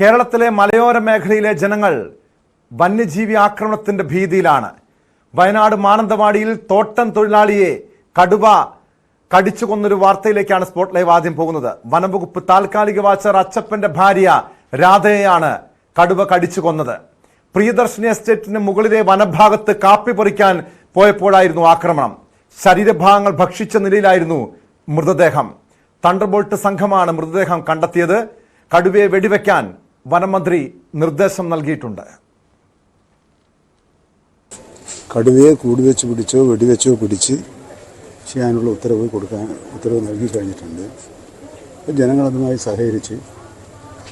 കേരളത്തിലെ മലയോര മേഖലയിലെ ജനങ്ങൾ വന്യജീവി ആക്രമണത്തിന്റെ ഭീതിയിലാണ്. വയനാട് മാനന്തവാടിയിൽ തോട്ടം തൊഴിലാളിയെ കടുവ കടിച്ചു കൊന്നൊരു വാർത്തയിലേക്കാണ് സ്പോട്ട് ലൈവ് ആദ്യം പോകുന്നത്. വനംവകുപ്പ് താൽക്കാലിക വാച്ചർ അച്ചപ്പന്റെ ഭാര്യ രാധയെയാണ് കടുവ കടിച്ചു കൊന്നത്. പ്രിയദർശിനി എസ്റ്റേറ്റിന് മുകളിലെ വനഭാഗത്ത് കാപ്പി പറിക്കാൻ പോയപ്പോഴായിരുന്നു ആക്രമണം. ശരീരഭാഗങ്ങൾ ഭക്ഷിച്ച നിലയിലായിരുന്നു മൃതദേഹം. തണ്ടർബോൾട്ട് സംഘമാണ് മൃതദേഹം കണ്ടെത്തിയത്. കടുവയെ വെടിവെക്കാൻ വനമന്ത്രി നിർദ്ദേശം നൽകിയിട്ടുണ്ട്. കടുവയെ കൂടുവെച്ച് പിടിച്ചോ വെടിവെച്ചോ പിടിച്ച് ചെയ്യാനുള്ള ഉത്തരവ് കൊടുക്കാൻ ഉത്തരവ് നൽകി കഴിഞ്ഞിട്ടുണ്ട്. അതുമായി സഹകരിച്ച്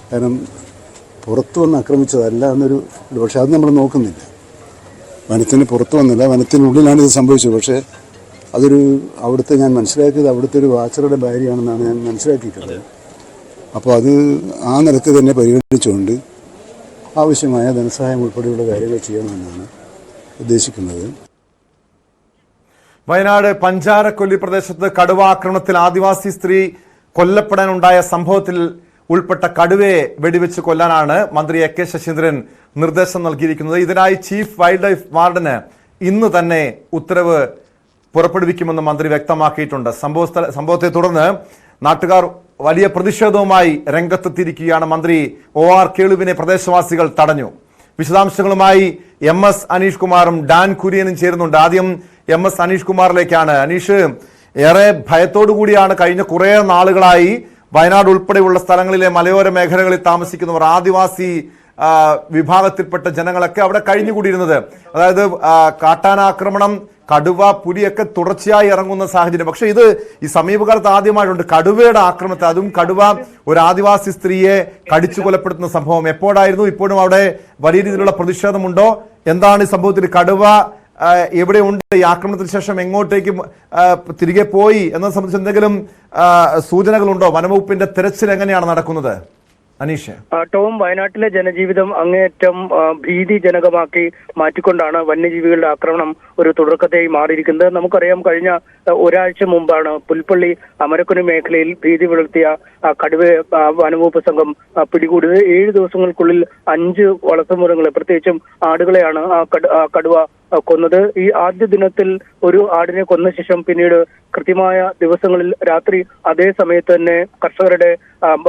കാരണം പുറത്തു വന്ന് ആക്രമിച്ചതല്ല എന്നൊരു പക്ഷെ അത് നമ്മൾ നോക്കുന്നില്ല. വനത്തിന് പുറത്തു വന്നില്ല വനത്തിനുള്ളിലാണ് ഇത് സംഭവിച്ചത്. പക്ഷേ അതൊരു അവിടുത്തെ ഞാൻ മനസ്സിലാക്കിയത് അവിടുത്തെ ഒരു വാച്ചറുടെ ഭാര്യയാണെന്നാണ് ഞാൻ മനസ്സിലാക്കിയിട്ടുള്ളത്. അപ്പോൾ അത് ആ നിരക്ക് തന്നെ പരിഗണിച്ചുകൊണ്ട് ആവശ്യമായ ധനസഹായം ഉൾപ്പെടെയുള്ള കാര്യങ്ങൾ ചെയ്യണമെന്നാണ് ഉദ്ദേശിക്കുന്നത്. വയനാട് പഞ്ചാരക്കൊല്ലി പ്രദേശത്ത് കടുവാക്രമണത്തിൽ ആദിവാസി സ്ത്രീ കൊല്ലപ്പെടാനുണ്ടായ സംഭവത്തിൽ ഉൾപ്പെട്ട കടുവയെ വെടിവെച്ച് കൊല്ലാനാണ് മന്ത്രി എ കെ ശശീന്ദ്രൻ നിർദ്ദേശം നൽകിയിരിക്കുന്നത്. ഇതിനായി ചീഫ് വൈൽഡ് ലൈഫ് വാർഡന് ഇന്ന് തന്നെ ഉത്തരവ് പുറപ്പെടുവിക്കുമെന്ന് മന്ത്രി വ്യക്തമാക്കിയിട്ടുണ്ട്. സംഭവ സംഭവത്തെ തുടർന്ന് നാട്ടുകാർ വലിയ പ്രതിഷേധവുമായി രംഗത്തെത്തിയിരിക്കുകയാണ് മന്ത്രി ഒ ആർ കേളുവിനെ പ്രദേശവാസികൾ തടഞ്ഞു. വിശദാംശങ്ങളുമായി എം എസ് അനീഷ് കുമാറും ഡാൻ കുര്യനും ചേരുന്നുണ്ട്. ആദ്യം എം എസ് അനീഷ് കുമാറിലേക്കാണ്. അനീഷ് ഏറെ ഭയത്തോടു കൂടിയാണ് കഴിഞ്ഞ കുറേ നാളുകളായി വയനാട് ഉൾപ്പെടെയുള്ള സ്ഥലങ്ങളിലെ മലയോര മേഖലകളിൽ താമസിക്കുന്നവർ ആദിവാസി വിഭാഗത്തിൽപ്പെട്ട ജനങ്ങളൊക്കെ അവിടെ കഴിഞ്ഞുകൂടിയിരുന്നത്. അതായത് കാട്ടാനാക്രമണം കടുവ പുലിയൊക്കെ തുടർച്ചയായി ഇറങ്ങുന്ന സാഹചര്യം. പക്ഷേ ഇത് ഈ സമീപകാലത്ത് ആദ്യമായിട്ടുണ്ട്. കടുവയുടെ ആക്രമണത്തെ അതും കടുവ ഒരു ആദിവാസി സ്ത്രീയെ കടിച്ചു കൊലപ്പെടുത്തുന്ന സംഭവം എപ്പോഴായിരുന്നു? ഇപ്പോഴും അവിടെ വലിയ രീതിയിലുള്ള പ്രതിഷേധമുണ്ടോ? എന്താണ് ഈ സംഭവത്തിൽ കടുവ എവിടെ ഉണ്ട്? ഈ ആക്രമണത്തിന് ശേഷം എങ്ങോട്ടേക്ക് തിരികെ പോയി? എന്നത് സംബന്ധിച്ച് എന്തെങ്കിലും സൂചനകളുണ്ടോ? വനവകുപ്പിന്റെ തെരച്ചിൽ എങ്ങനെയാണ് നടക്കുന്നത്? അനീഷ്. ടോം വയനാട്ടിലെ ജനജീവിതം അങ്ങേയറ്റം ഭീതിജനകമാക്കി മാറ്റിക്കൊണ്ടാണ് വന്യജീവികളുടെ ആക്രമണം ഒരു തുടക്കത്തെയായി മാറിയിരിക്കുന്നത്. നമുക്കറിയാം കഴിഞ്ഞ ഒരാഴ്ച മുമ്പാണ് പുൽപ്പള്ളി അമരക്കുനി മേഖലയിൽ ഭീതി പുലർത്തിയ കടുവ വനംവകുപ്പ് സംഘം പിടികൂടിയത്. ഏഴ് ദിവസങ്ങൾക്കുള്ളിൽ അഞ്ച് വളർത്തുമൃഗങ്ങളെ പ്രത്യേകിച്ചും ആടുകളെയാണ് ആ കടുവ കൊന്നത്. ഈ ആദ്യ ദിനത്തിൽ ഒരു ആടിനെ കൊന്ന ശേഷം പിന്നീട് കൃത്യമായ ദിവസങ്ങളിൽ രാത്രി അതേ സമയത്ത് തന്നെ കർഷകരുടെ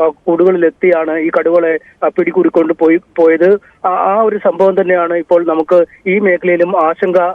കൂടുകളിലെത്തിയാണ് ഈ കടുവകളെ പിടികൂടിക്കൊണ്ട് പോയി പോയത്. ആ- ഒരു സംഭവം തന്നെയാണ് ഇപ്പോൾ നമുക്ക് ഈ മേഖലയിലും ആശങ്ക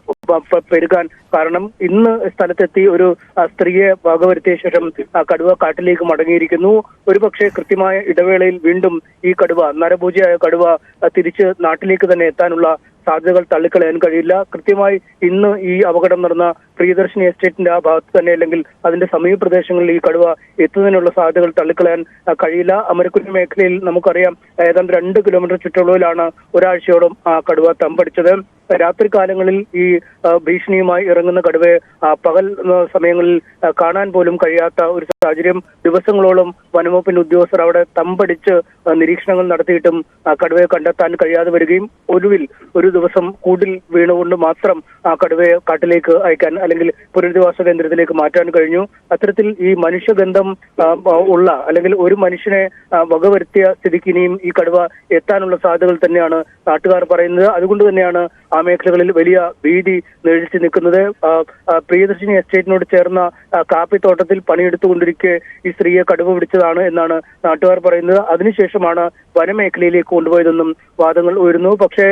പെരുകാൻ കാരണം. ഇന്ന് സ്ഥലത്തെത്തി ഒരു സ്ത്രീയെ വകവരുത്തിയ ശേഷം കടുവ കാട്ടിലേക്ക് മടങ്ങിയിരിക്കുന്നു. ഒരുപക്ഷെ കൃത്യമായ ഇടവേളയിൽ വീണ്ടും ഈ കടുവ നരഭൂജയായ കടുവ തിരിച്ച് നാട്ടിലേക്ക് തന്നെ എത്താനുള്ള സാധ്യതകൾ തള്ളിക്കളയാൻ കഴിയില്ല. കൃത്യമായി ഇന്ന് ഈ അപകടം നടന്ന പ്രിയദർശിനി എസ്റ്റേറ്റിന്റെ ആ ഭാഗത്ത് തന്നെ അല്ലെങ്കിൽ അതിന്റെ സമീപ പ്രദേശങ്ങളിൽ ഈ കടുവ എത്തുന്നതിനുള്ള സാധ്യതകൾ തള്ളിക്കളയാൻ കഴിയില്ല. അമരക്കുരി മേഖലയിൽ നമുക്കറിയാം ഏതാണ്ട് രണ്ട് കിലോമീറ്റർ ചുറ്റളവിലാണ് ഒരാഴ്ചയോളം ആ കടുവ തമ്പടിച്ചത്. രാത്രി കാലങ്ങളിൽ ഈ ഭീഷണിയുമായി ഇറങ്ങുന്ന കടുവയെ പകൽ സമയങ്ങളിൽ കാണാൻ പോലും കഴിയാത്ത ഒരു സാഹചര്യം ദിവസങ്ങളോളം വനംവകുപ്പിന്റെ ഉദ്യോഗസ്ഥർ അവിടെ തമ്പടിച്ച് നിരീക്ഷണങ്ങൾ നടത്തിയിട്ടും കടുവയെ കണ്ടെത്താൻ കഴിയാതെ വരികയും ഒടുവിൽ ഒരു ദിവസം കൂടിൽ വീണുകൊണ്ട് മാത്രം ആ കടുവയെ കാട്ടിലേക്ക് അയക്കാൻ അല്ലെങ്കിൽ പുനരധിവാസ കേന്ദ്രത്തിലേക്ക് മാറ്റാൻ കഴിഞ്ഞു. അത്തരത്തിൽ ഈ മനുഷ്യഗന്ധം ഉള്ള അല്ലെങ്കിൽ ഒരു മനുഷ്യനെ വകവരുത്തിയ സ്ഥിതിക്ക് ഇനിയും ഈ കടുവ എത്താനുള്ള സാധ്യതകൾ തന്നെയാണ് നാട്ടുകാർ പറയുന്നത്. അതുകൊണ്ട് തന്നെയാണ് ആ മേഖലകളിൽ വലിയ ഭീതി നേഴിച്ചു നിൽക്കുന്നത്. പ്രിയദർശിനി എസ്റ്റേറ്റിനോട് ചേർന്ന കാപ്പിത്തോട്ടത്തിൽ പണിയെടുത്തുകൊണ്ടിരിക്കെ ഈ സ്ത്രീയെ കടുവ പിടിച്ചതാണ് എന്നാണ് നാട്ടുകാർ പറയുന്നത്. അതിനുശേഷമാണ് വനമേഖലയിലേക്ക് കൊണ്ടുപോയതെന്നും വാദങ്ങൾ ഉയരുന്നു. പക്ഷേ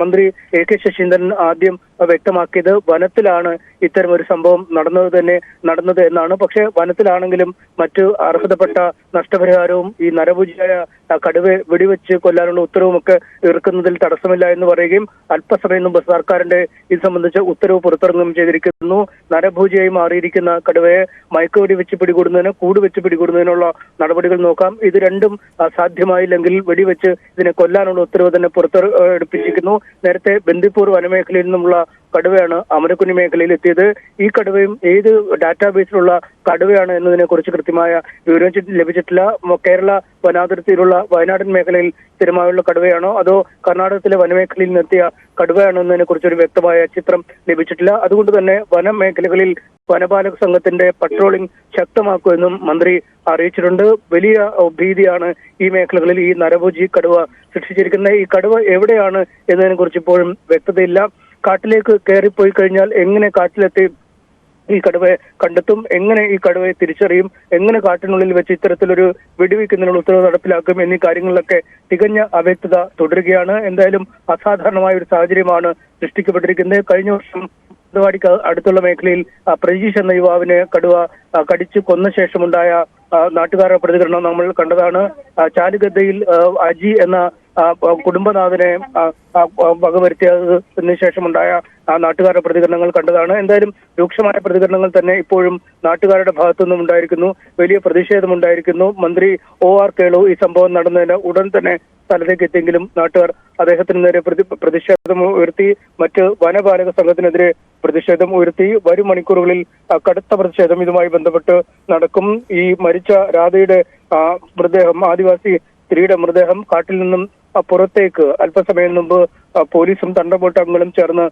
മന്ത്രി എ കെ ശശീന്ദ്രൻ ആദ്യം വ്യക്തമാക്കിയത് വനത്തിലാണ് ഇത്തരം ഒരു സംഭവം നടന്നത് തന്നെ നടന്നത് എന്നാണ്. പക്ഷേ വനത്തിലാണെങ്കിലും മറ്റു അർഹതപ്പെട്ട നഷ്ടപരിഹാരവും ഈ നരഭുജിയായ ആ, കടുവയെ വെടിവെച്ച് കൊല്ലാനുള്ള ഉത്തരവുമൊക്കെ ഇറക്കുന്നതിൽ തടസ്സമില്ല എന്ന് പറയുകയും അല്പസമയം മുമ്പ് സർക്കാരിന്റെ ഇത് സംബന്ധിച്ച് ഉത്തരവ് പുറത്തിറങ്ങുകയും ചെയ്തിരിക്കുന്നു. നരഭൂജിയായി മാറിയിരിക്കുന്ന കടുവയെ മയക്കുവെടി വെച്ച് പിടികൂടുന്നതിന് കൂട് വെച്ച് പിടികൂടുന്നതിനുള്ള നടപടികൾ നോക്കാം. ഇത് രണ്ടും സാധ്യമായില്ലെങ്കിൽ വെടിവെച്ച് ഇതിനെ കൊല്ലാനുള്ള ഉത്തരവ് തന്നെ പുറത്തെടുപ്പിച്ചിരിക്കുന്നു നേരത്തെ ബന്ദിപ്പൂർ വനമേഖലയിൽ നിന്നുമുള്ള കടുവയാണ് അമരക്കുഞ്ഞി മേഖലയിൽ എത്തിയത് ഈ കടുവയും ഏത് ഡാറ്റാബേസിലുള്ള കടുവയാണ് എന്നതിനെ കുറിച്ച് കൃത്യമായ വിവരം ലഭിച്ചിട്ടില്ല. കേരള വനാതിർത്തിയിലുള്ള വയനാടൻ മേഖലയിൽ സ്ഥിരമായുള്ള കടുവയാണോ? അതോ കർണാടകത്തിലെ വനമേഖലയിൽ നിർത്തിയ കടുവയാണോ എന്നതിനെ കുറിച്ച് ഒരു വ്യക്തമായ ചിത്രം ലഭിച്ചിട്ടില്ല. അതുകൊണ്ട് തന്നെ വനമേഖലകളിൽ വനപാലക സംഘത്തിന്റെ പട്രോളിംഗ് ശക്തമാക്കുമെന്നും മന്ത്രി അറിയിച്ചിട്ടുണ്ട്. വലിയ ഭീതിയാണ് ഈ മേഖലകളിൽ ഈ നരഭോജി കടുവ സൃഷ്ടിച്ചിരിക്കുന്നത്. ഈ കടുവ എവിടെയാണ് എന്നതിനെ കുറിച്ച് ഇപ്പോഴും വ്യക്തതയില്ല. കാട്ടിലേക്ക് കയറിപ്പോയി കഴിഞ്ഞാൽ എങ്ങനെ കാട്ടിലെത്തി ഈ കടുവയെ കണ്ടെത്തും? എങ്ങനെ ഈ കടുവയെ തിരിച്ചറിയും? എങ്ങനെ കാട്ടിനുള്ളിൽ വെച്ച് ഇത്തരത്തിലൊരു വെടിവെക്കുന്നതിനുള്ള ഉത്തരവ് നടപ്പിലാക്കും എന്നീ കാര്യങ്ങളിലൊക്കെ തികഞ്ഞ അവ്യക്തത തുടരുകയാണ്. എന്തായാലും അസാധാരണമായ ഒരു സാഹചര്യമാണ് സൃഷ്ടിക്കപ്പെട്ടിരിക്കുന്നത്. കഴിഞ്ഞ വർഷം മാനന്തവാടിക്ക് അടുത്തുള്ള മേഖലയിൽ പ്രജീഷ് എന്ന യുവാവിനെ കടുവ കടിച്ചു കൊന്ന ശേഷമുണ്ടായ നാട്ടുകാരുടെ പ്രതികരണം നമ്മൾ കണ്ടതാണ്. ചാലുഗദ്ദയിൽ അജി എന്ന കുടുംബനാഥനെ വകവരുത്തിയതിന് ശേഷമുണ്ടായ ആ നാട്ടുകാരുടെ പ്രതികരണങ്ങൾ കണ്ടതാണ്. എന്തായാലും രൂക്ഷമായ പ്രതികരണങ്ങൾ തന്നെ ഇപ്പോഴും നാട്ടുകാരുടെ ഭാഗത്തുനിന്നും ഉണ്ടായിരിക്കുന്നു. വലിയ പ്രതിഷേധമുണ്ടായിരിക്കുന്നു. മന്ത്രി ഒ ആർ കേളു ഈ സംഭവം നടന്നതിന് ഉടൻ തന്നെ സ്ഥലത്തേക്ക് എത്തിയെങ്കിലും നാട്ടുകാർ അദ്ദേഹത്തിന് നേരെ പ്രതി പ്രതിഷേധം ഉയർത്തി മറ്റ് വനപാലക സംഘത്തിനെതിരെ പ്രതിഷേധം ഉയർത്തി വരും മണിക്കൂറുകളിൽ കടുത്ത പ്രതിഷേധം ഇതുമായി ബന്ധപ്പെട്ട് നടക്കും. ഈ മരിച്ച രാധയുടെ മൃതദേഹം ആദിവാസി സ്ത്രീയുടെ മൃതദേഹം കാട്ടിൽ നിന്നും പുറത്തേക്ക് അല്പസമയം മുമ്പ് പോലീസും പോലീസും തണ്ടപോട്ടങ്ങളും ചേർന്ന്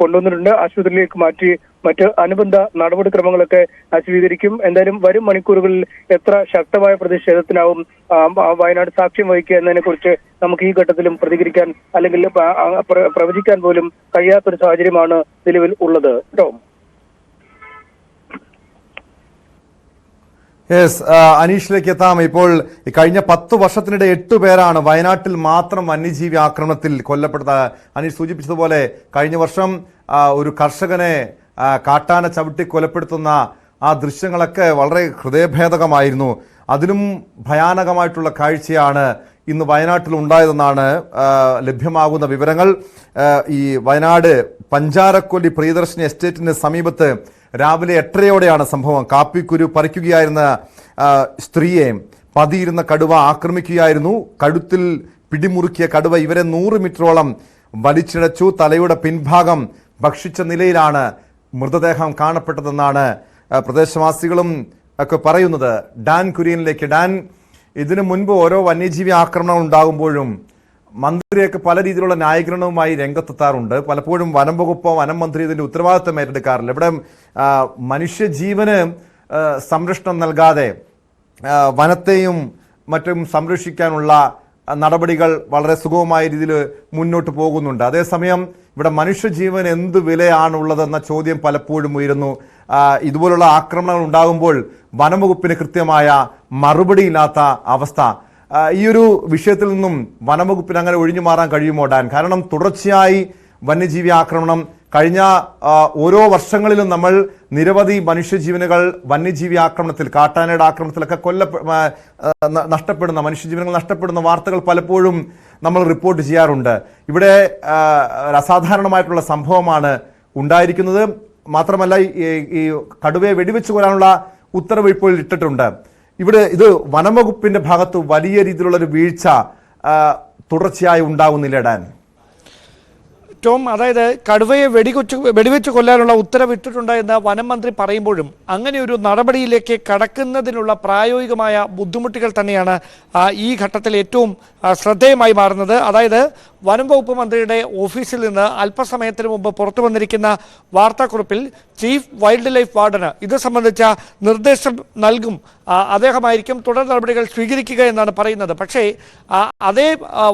കൊണ്ടുവന്നിട്ടുണ്ട്. ആശുപത്രിയിലേക്ക് മാറ്റി മറ്റ് അനുബന്ധ നടപടിക്രമങ്ങളൊക്കെ സ്വീകരിക്കും. എന്തായാലും വരും മണിക്കൂറുകളിൽ എത്ര ശക്തമായ പ്രതിഷേധത്തിനാവും വയനാട് സാക്ഷ്യം വഹിക്കുക എന്നതിനെ കുറിച്ച് നമുക്ക് ഈ ഘട്ടത്തിലും പ്രതികരിക്കാൻ അല്ലെങ്കിൽ പ്രവചിക്കാൻ പോലും കഴിയാത്തൊരു സാഹചര്യമാണ് നിലവിൽ ഉള്ളത്. കേട്ടോ യെസ് അനീഷിലേക്ക് എത്താം. ഇപ്പോൾ കഴിഞ്ഞ പത്ത് വർഷത്തിനിടെ എട്ട് പേരാണ് വയനാട്ടിൽ മാത്രം വന്യജീവി ആക്രമണത്തിൽ കൊല്ലപ്പെട്ടത്. അനീഷ് സൂചിപ്പിച്ചതുപോലെ കഴിഞ്ഞ വർഷം ഒരു കർഷകനെ കാട്ടാന ചവിട്ടി കൊലപ്പെടുത്തുന്ന ആ ദൃശ്യങ്ങളൊക്കെ വളരെ ഹൃദയഭേദകമായിരുന്നു. അതിലും ഭയാനകമായിട്ടുള്ള കാഴ്ചയാണ് ഇന്ന് വയനാട്ടിൽ ഉണ്ടായതെന്നാണ് ലഭ്യമാകുന്ന വിവരങ്ങൾ. ഈ വയനാട് പഞ്ചാരക്കൊല്ലി പ്രിയദർശിനി എസ്റ്റേറ്റിന് സമീപത്ത് രാവിലെ എട്ടരയോടെയാണ് സംഭവം. കാപ്പിക്കുരു പറിക്കുകയായിരുന്ന സ്ത്രീയെ പതിയിരുന്ന കടുവ ആക്രമിക്കുകയായിരുന്നു. കഴുത്തിൽ പിടിമുറുക്കിയ കടുവ ഇവരെ നൂറ് മീറ്ററോളം വലിച്ചിഴച്ചു. തലയുടെ പിൻഭാഗം ഭക്ഷിച്ച നിലയിലാണ് മൃതദേഹം കാണപ്പെട്ടതെന്നാണ് പ്രദേശവാസികളും ഒക്കെ പറയുന്നത്. ഡാൻ കുര്യനിലേക്ക്. ഡാൻ ഇതിനു മുൻപ് ഓരോ വന്യജീവി ആക്രമണം ഉണ്ടാകുമ്പോഴും മന്ത്രിയൊക്കെ പല രീതിയിലുള്ള ന്യായീകരണവുമായി രംഗത്തെത്താറുണ്ട്. പലപ്പോഴും വനം വകുപ്പോ വനം മന്ത്രി ഇതിന്റെ ഉത്തരവാദിത്തം ഏറ്റെടുക്കാറില്ല. ഇവിടെ മനുഷ്യജീവന് സംരക്ഷണം നൽകാതെ വനത്തെയും മറ്റും സംരക്ഷിക്കാനുള്ള നടപടികൾ വളരെ സുഗമമായ രീതിയിൽ മുന്നോട്ട് പോകുന്നുണ്ട്. അതേസമയം ഇവിടെ മനുഷ്യജീവൻ എന്ത് വിലയാണുള്ളതെന്ന ചോദ്യം പലപ്പോഴും ഉയരുന്നു. ഇതുപോലുള്ള ആക്രമണങ്ങൾ ഉണ്ടാകുമ്പോൾ വനംവകുപ്പിന് കൃത്യമായ മറുപടിയില്ലാത്ത അവസ്ഥ ഈ ഒരു വിഷയത്തിൽ നിന്നും വനംവകുപ്പിന് അങ്ങനെ ഒഴിഞ്ഞു മാറാൻ കഴിയുമോ ഡാൻ? കാരണം തുടർച്ചയായി വന്യജീവി ആക്രമണം കഴിഞ്ഞ ഓരോ വർഷങ്ങളിലും നമ്മൾ നിരവധി മനുഷ്യജീവനുകൾ വന്യജീവി ആക്രമണത്തിൽ കാട്ടാനയുടെ ആക്രമണത്തിലൊക്കെ കൊല്ല നഷ്ടപ്പെടുന്ന മനുഷ്യജീവനങ്ങൾ നഷ്ടപ്പെടുന്ന വാർത്തകൾ പലപ്പോഴും നമ്മൾ റിപ്പോർട്ട് ചെയ്യാറുണ്ട്. ഇവിടെ അസാധാരണമായിട്ടുള്ള സംഭവമാണ് ഉണ്ടായിരിക്കുന്നത്. മാത്രമല്ല ഈ കടുവയെ വെടിവെച്ച് കൊല്ലാനുള്ള ഉത്തരവ് ഇപ്പോൾ ഇട്ടിട്ടുണ്ട്. ഇവിടെ ഇത് വനംവകുപ്പിന്റെ ഭാഗത്ത് വലിയ രീതിയിലുള്ള ഒരു വീഴ്ച തുടർച്ചയായി ഉണ്ടാകുന്നില്ല ഡാൻ. ടോം അതായത് കടുവയെ വെടികൊച്ചു വെടിവെച്ച് കൊല്ലാനുള്ള ഉത്തരവിട്ടിട്ടുണ്ട് എന്ന് വനം മന്ത്രി പറയുമ്പോഴും അങ്ങനെ ഒരു നടപടിയിലേക്ക് കടക്കുന്നതിനുള്ള പ്രായോഗികമായ ബുദ്ധിമുട്ടുകൾ തന്നെയാണ് ഈ ഘട്ടത്തിൽ ഏറ്റവും ശ്രദ്ധേയമായി മാറുന്നത്. അതായത് വനം വകുപ്പ് മന്ത്രിയുടെ ഓഫീസിൽ നിന്ന് അല്പസമയത്തിന് മുമ്പ് പുറത്തു വന്നിരിക്കുന്ന വാർത്താക്കുറിപ്പിൽ ചീഫ് വൈൽഡ് ലൈഫ് വാർഡന് ഇത് സംബന്ധിച്ച നിർദ്ദേശം നൽകും. അദ്ദേഹമായിരിക്കും തുടർ നടപടികൾ സ്വീകരിക്കുക എന്നാണ് പറയുന്നത്. പക്ഷേ അതേ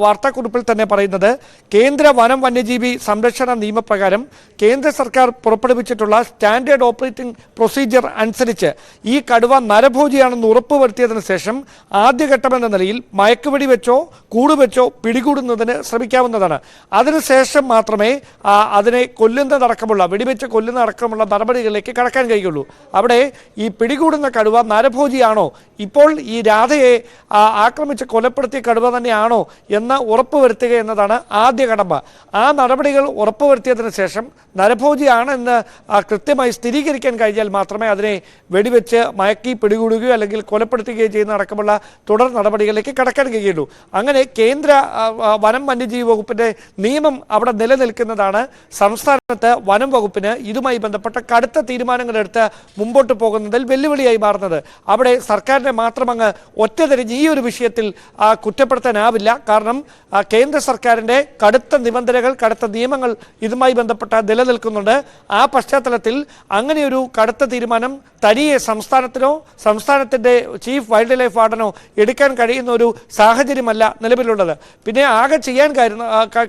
വാർത്താക്കുറിപ്പിൽ തന്നെ പറയുന്നത് കേന്ദ്ര വനം വന്യജീവി സംരക്ഷണ നിയമപ്രകാരം കേന്ദ്ര സർക്കാർ പുറപ്പെടുവിച്ചിട്ടുള്ള സ്റ്റാൻഡേർഡ് ഓപ്പറേറ്റിംഗ് പ്രൊസീജിയർ അനുസരിച്ച് ഈ കടുവ നരഭോജിയാണെന്ന് ഉറപ്പുവരുത്തിയതിനു ശേഷം ആദ്യഘട്ടമെന്ന നിലയിൽ മയക്കുവെടി വെച്ചോ കൂടുവെച്ചോ പിടികൂടുന്നതിന് ശ്രമിക്കാവുന്നതാണ് അതിനുശേഷം മാത്രമേ അതിനെ കൊല്ലുന്നതടക്കമുള്ള വെടിവെച്ച് കൊല്ലുന്നതടക്കമുള്ള നടപടികളിലേക്ക് കടക്കാൻ കഴിയുള്ളൂ അവിടെ ഈ പിടികൂടുന്ന കടുവ നരഭോജിയാണോ? ഇപ്പോൾ ഈ രാധയെ ആക്രമിച്ച് കൊലപ്പെടുത്തിയ കടുവ തന്നെയാണോ എന്ന് ഉറപ്പുവരുത്തുക എന്നതാണ് ആദ്യ കടമ്പ. ആ നടപടികൾ ഉറപ്പുവരുത്തിയതിന് ശേഷം നരഭോജിയാണെന്ന് കൃത്യമായി സ്ഥിരീകരിക്കാൻ കഴിഞ്ഞാൽ മാത്രമേ അതിനെ വെടിവെച്ച് മയക്കി പിടികൂടുകയോ അല്ലെങ്കിൽ കൊലപ്പെടുത്തുകയോ ചെയ്യുന്ന അടക്കമുള്ള തുടർ നടപടികളിലേക്ക് കടക്കാൻ കഴിയുള്ളൂ അങ്ങനെ കേന്ദ്ര വനം വന്യജീവി വകുപ്പിന്റെ നിയമം അവിടെ നിലനിൽക്കുന്നതാണ്. സംസ്ഥാനത്ത് വനം വകുപ്പിന് ഇതുമായി ബന്ധപ്പെട്ട കടുത്ത തീരുമാനങ്ങളെടുത്ത് മുമ്പോട്ട് പോകുന്നതിൽ വെല്ലുവിളിയായി മാറുന്നത്. അവിടെ സർക്കാരിനെ മാത്രം അങ്ങ് ഒറ്റതിരിഞ്ഞ് ഈ ഒരു വിഷയത്തിൽ കുറ്റപ്പെടുത്താനാവില്ല. കാരണം കേന്ദ്ര സർക്കാരിന്റെ കടുത്ത നിബന്ധനകൾ കടുത്ത നിയമങ്ങൾ ഇതുമായി ബന്ധപ്പെട്ട നിലനിൽക്കുന്നുണ്ട്. ആ പശ്ചാത്തലത്തിൽ അങ്ങനെയൊരു കടുത്ത തീരുമാനം തനിയെ സംസ്ഥാനത്തിനോ സംസ്ഥാനത്തിന്റെ ചീഫ് വൈൽഡ് ലൈഫ് വാർഡനോ എടുക്കാൻ കഴിയുന്ന ഒരു സാഹചര്യമല്ല നിലവിലുള്ളത്. പിന്നെ ആകെ ചെയ്യാൻ കാര്യം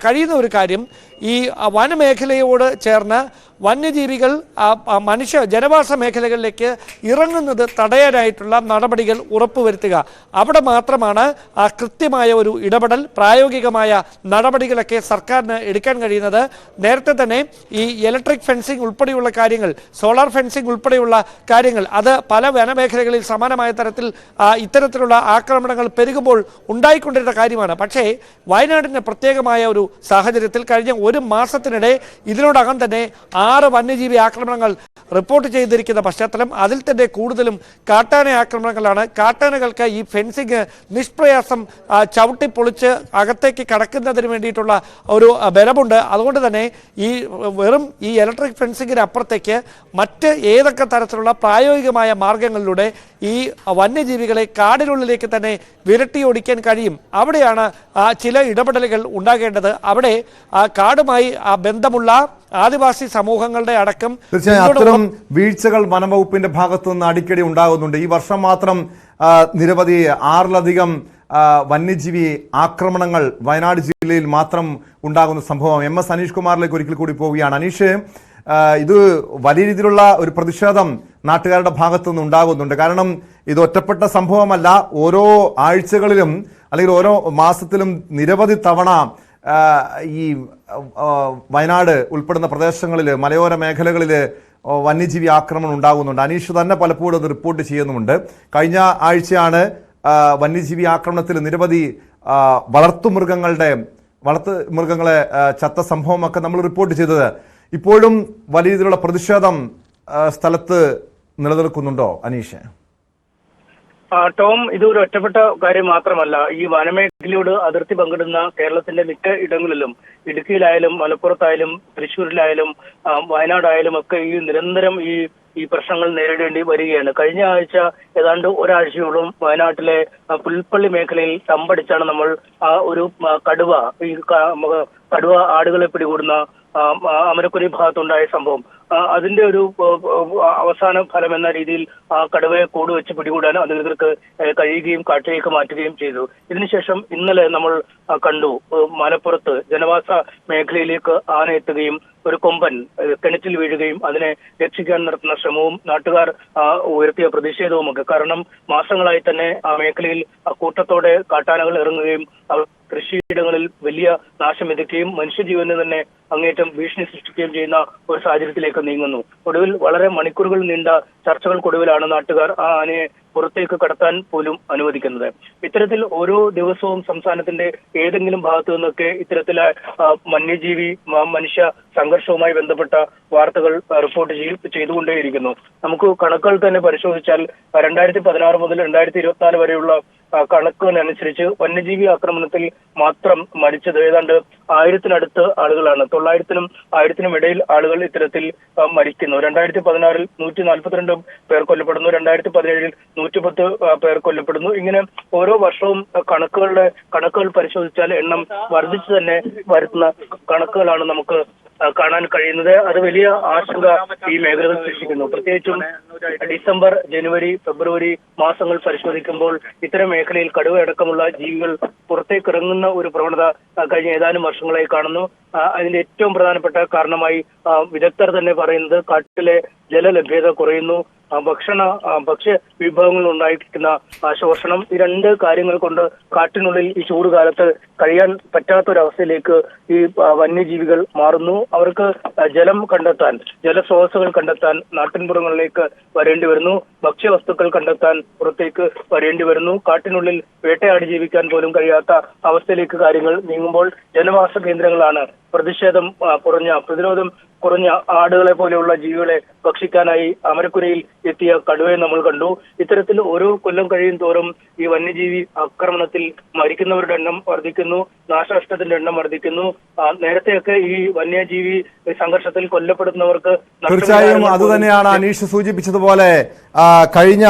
കഴിയുന്ന ഒരു കാര്യം ഈ വനമേഖലയോട് ചേർന്ന് വന്യജീവികൾ ആ, ആ, മനുഷ്യ ജനവാസ മേഖലകളിലേക്ക് ഇറങ്ങുന്നത് തടയാനായിട്ടുള്ള നടപടികൾ ഉറപ്പുവരുത്തുക. അവിടെ മാത്രമാണ് ആ കൃത്യമായ ഒരു ഇടപെടൽ പ്രായോഗികമായ നടപടികളൊക്കെ സർക്കാരിന് എടുക്കാൻ കഴിയുന്നത്. നേരത്തെ തന്നെ ഈ ഇലക്ട്രിക് ഫെൻസിംഗ് ഉൾപ്പെടെയുള്ള കാര്യങ്ങൾ സോളാർ ഫെൻസിംഗ് ഉൾപ്പെടെയുള്ള കാര്യങ്ങൾ അത് പല വനമേഖലകളിൽ സമാനമായ തരത്തിൽ ആ, ഇത്തരത്തിലുള്ള ആക്രമണങ്ങൾ പെരുകുമ്പോൾ ഉണ്ടായിക്കൊണ്ടിരുന്ന കാര്യമാണ്. പക്ഷേ വയനാടിന് പ്രത്യേകമായ ഒരു സാഹചര്യത്തിൽ കഴിഞ്ഞ ഒരു മാസത്തിനിടെ ഇതിനോടകം തന്നെ ആറ് വന്യജീവി ആക്രമണങ്ങൾ റിപ്പോർട്ട് ചെയ്തിരിക്കുന്ന പശ്ചാത്തലം അതിൽ തന്നെ കൂടുതലും കാട്ടാന ആക്രമണങ്ങളാണ്. കാട്ടാനകൾക്ക് ഈ ഫെൻസിങ് നിഷ്പ്രയാസം ചവിട്ടി പൊളിച്ച് അകത്തേക്ക് കടക്കുന്നതിന് വേണ്ടിയിട്ടുള്ള ഒരു ബലമുണ്ട്. അതുകൊണ്ട് തന്നെ ഈ വെറും ഈ ഇലക്ട്രിക് ഫെൻസിങ്ങിന് അപ്പുറത്തേക്ക് മറ്റ് ഏതൊക്കെ തരത്തിലുള്ള പ്രായോഗികമായ മാർഗങ്ങളിലൂടെ ഈ വന്യജീവികളെ കാടിനുള്ളിലേക്ക് തന്നെ വിരട്ടി ഓടിക്കാൻ കഴിയും? അവിടെയാണ് ചില ഇടപെടലുകൾ ഉണ്ടാകേണ്ടത്. അവിടെ കാടുമായി ബന്ധമുള്ള ആദിവാസി സമൂഹങ്ങളുടെ അടക്കം തീർച്ചയായും അത്തരം വീഴ്ചകൾ വനംവകുപ്പിന്റെ ഭാഗത്തു നിന്ന് അടിക്കടി ഉണ്ടാകുന്നുണ്ട്. ഈ വർഷം മാത്രം നിരവധി ആറിലധികം വന്യജീവി ആക്രമണങ്ങൾ വയനാട് ജില്ലയിൽ മാത്രം ഉണ്ടാകുന്ന സംഭവം. എം എസ് അനീഷ് കുമാറിലേക്ക് ഒരിക്കൽ കൂടി പോവുകയാണ്. അനീഷ് ഇത് വലിയ രീതിയിലുള്ള ഒരു പ്രതിഷേധം നാട്ടുകാരുടെ ഭാഗത്തു നിന്ന് ഉണ്ടാകുന്നുണ്ട്. കാരണം ഇത് ഒറ്റപ്പെട്ട സംഭവമല്ല. ഓരോ ആഴ്ചകളിലും അല്ലെങ്കിൽ ഓരോ മാസത്തിലും നിരവധി തവണ ഈ വയനാട് ഉൾപ്പെടുന്ന പ്രദേശങ്ങളിൽ മലയോര മേഖലകളിൽ വന്യജീവി ആക്രമണം ഉണ്ടാകുന്നുണ്ട്. അനീഷ് തന്നെ പലപ്പോഴും അത് റിപ്പോർട്ട് ചെയ്യുന്നുമുണ്ട്. കഴിഞ്ഞ ആഴ്ചയാണ് വന്യജീവി ആക്രമണത്തിൽ നിരവധി വളർത്തുമൃഗങ്ങളുടെ വളർത്തു മൃഗങ്ങളെ ചത്ത സംഭവമൊക്കെ നമ്മൾ റിപ്പോർട്ട് ചെയ്തത്. ഇപ്പോഴും വലിയ രീതിയിലുള്ള പ്രതിഷേധം സ്ഥലത്ത് നിലനിൽക്കുന്നുണ്ടോ അനീഷ്? ടോം ഇത് ഒരു ഒറ്റപ്പെട്ട കാര്യം മാത്രമല്ല. ഈ വനമേഖലയോട് അതിർത്തി പങ്കിടുന്ന കേരളത്തിന്റെ മിക്ക ഇടങ്ങളിലും ഇടുക്കിയിലായാലും മലപ്പുറത്തായാലും തൃശ്ശൂരിലായാലും വയനാടായാലും ഒക്കെ ഈ നിരന്തരം ഈ ഈ പ്രശ്നങ്ങൾ നേരിടേണ്ടി വരികയാണ്. കഴിഞ്ഞ ആഴ്ച ഏതാണ്ട് ഒരാഴ്ചയോളം വയനാട്ടിലെ പുൽപ്പള്ളി മേഖലയിൽ തമ്പടിച്ചാണ് നമ്മൾ ആ ഒരു കടുവ ഈ കടുവ ആടുകളെ പിടികൂടുന്ന അമരക്കുരി ഭാഗത്തുണ്ടായ സംഭവം. അതിന്റെ ഒരു അവസാന ഫലം എന്ന രീതിയിൽ ആ കടുവയെ കൂട് വെച്ച് പിടികൂടാൻ അധികൃതർക്ക് കഴിയുകയും കാട്ടിലേക്ക് മാറ്റുകയും ചെയ്തു. ഇതിനുശേഷം ഇന്നലെ നമ്മൾ കണ്ടു മലപ്പുറത്ത് ജനവാസ മേഖലയിലേക്ക് ആന എത്തുകയും ഒരു കൊമ്പൻ കിണറ്റിൽ വീഴുകയും അതിനെ രക്ഷിക്കാൻ നടത്തുന്ന ശ്രമവും നാട്ടുകാർ ഉയർത്തിയ പ്രതിഷേധവുമൊക്കെ കാരണം മാസങ്ങളായി തന്നെ ആ മേഖലയിൽ കൂട്ടത്തോടെ കാട്ടാനകൾ ഇറങ്ങുകയും കൃഷിയിടങ്ങളിൽ വലിയ നാശം വിതയ്ക്കുകയും മനുഷ്യജീവന് തന്നെ അങ്ങേറ്റം ഭീഷണി സൃഷ്ടിക്കുകയും ചെയ്യുന്ന ഒരു സാഹചര്യത്തിലേക്ക് നീങ്ങുന്നു. ഒടുവിൽ വളരെ മണിക്കൂറുകൾ നീണ്ട ചർച്ചകൾക്കൊടുവിലാണ് നാട്ടുകാർ ആ ആനയെ പുറത്തേക്ക് കടത്താൻ പോലും അനുവദിക്കുന്നത്. ഇത്തരത്തിൽ ഓരോ ദിവസവും സംസ്ഥാനത്തിന്റെ ഏതെങ്കിലും ഭാഗത്തു നിന്നൊക്കെ ഇത്തരത്തിലെ വന്യജീവി മനുഷ്യ സംഘർഷവുമായി ബന്ധപ്പെട്ട വാർത്തകൾ റിപ്പോർട്ട് ചെയ്തുകൊണ്ടേയിരിക്കുന്നു. നമുക്ക് കണക്കുകൾ തന്നെ പരിശോധിച്ചാൽ രണ്ടായിരത്തി പതിനാറ് മുതൽ രണ്ടായിരത്തി ഇരുപത്തിനാല് വരെയുള്ള കണക്കുകളനുസരിച്ച് വന്യജീവി ആക്രമണത്തിൽ മാത്രം മരിച്ചത് ഏതാണ്ട് ആയിരത്തിനടുത്ത് ആളുകളാണ്. തൊള്ളായിരത്തിനും ആയിരത്തിനും ഇടയിൽ ആളുകൾ ഇത്തരത്തിൽ മരിക്കുന്നു. രണ്ടായിരത്തി പതിനാറിൽ നൂറ്റി നാൽപ്പത്തിരണ്ട് പേർ കൊല്ലപ്പെടുന്നു. രണ്ടായിരത്തി പതിനേഴിൽ നൂറ്റിപ്പത്ത് പേർ കൊല്ലപ്പെടുന്നു. ഇങ്ങനെ ഓരോ വർഷവും കണക്കുകളുടെ കണക്കുകൾ പരിശോധിച്ചാൽ എണ്ണം വർദ്ധിച്ചു തന്നെ വരുത്തുന്ന കണക്കുകളാണ് നമുക്ക് കാണാൻ കഴിയുന്നത്. അത് വലിയ ആശങ്ക ഈ മേഖലകൾ സൃഷ്ടിക്കുന്നു. പ്രത്യേകിച്ചും ഡിസംബർ ജനുവരി ഫെബ്രുവരി മാസങ്ങൾ പരിശോധിക്കുമ്പോൾ ഇത്തരം മേഖലയിൽ കടുവയടക്കമുള്ള ജീവികൾ പുറത്തേക്ക് ഇറങ്ങുന്ന ഒരു പ്രവണത കഴിഞ്ഞ ഏതാനും വർഷങ്ങളായി കാണുന്നു. അതിന്റെ ഏറ്റവും പ്രധാനപ്പെട്ട കാരണമായി വിദഗ്ധർ തന്നെ പറയുന്നത് കാട്ടിലെ ജലലഭ്യത കുറയുന്നു. ഭക്ഷണ ഭക്ഷ്യ വിഭവങ്ങൾ ഉണ്ടായിരിക്കുന്ന ആ, ശോഷണം ഈ രണ്ട് കാര്യങ്ങൾ കൊണ്ട് കാട്ടിനുള്ളിൽ ഈ ചൂടുകാലത്ത് കഴിയാൻ പറ്റാത്ത പറ്റാത്തൊരവസ്ഥയിലേക്ക് ഈ വന്യജീവികൾ മാറുന്നു. അവർക്ക് ജലം കണ്ടെത്താൻ ജലസ്രോതസ്സുകൾ കണ്ടെത്താൻ നാട്ടിൻപുറങ്ങളിലേക്ക് വരേണ്ടി വരുന്നു. ഭക്ഷ്യവസ്തുക്കൾ കണ്ടെത്താൻ പുറത്തേക്ക് വരേണ്ടി വരുന്നു. കാട്ടിനുള്ളിൽ വേട്ടയാടി ജീവിക്കാൻ പോലും കഴിയാത്ത അവസ്ഥയിലേക്ക് കാര്യങ്ങൾ നീങ്ങുമ്പോൾ ജനവാസ കേന്ദ്രങ്ങളാണ് പ്രതിഷേധം കുറഞ്ഞ പ്രതിരോധം കുറഞ്ഞ ആടുകളെ പോലെയുള്ള ജീവികളെ ഭക്ഷിക്കാനായി അമരക്കുരയിൽ എത്തിയ കടുവയെ നമ്മൾ കണ്ടു. ഇത്തരത്തിൽ ഓരോ കൊല്ലം കഴിയും തോറും ഈ വന്യജീവി ആക്രമണത്തിൽ മരിക്കുന്നവരുടെ എണ്ണം വർദ്ധിക്കുന്നു നാശനഷ്ടത്തിന്റെ എണ്ണം വർദ്ധിക്കുന്നു. നേരത്തെയൊക്കെ ഈ വന്യജീവി സംഘർഷത്തിൽ കൊല്ലപ്പെടുന്നവർക്ക് തീർച്ചയായും അത് തന്നെയാണ് അനീഷ് സൂചിപ്പിച്ചതുപോലെ കഴിഞ്ഞ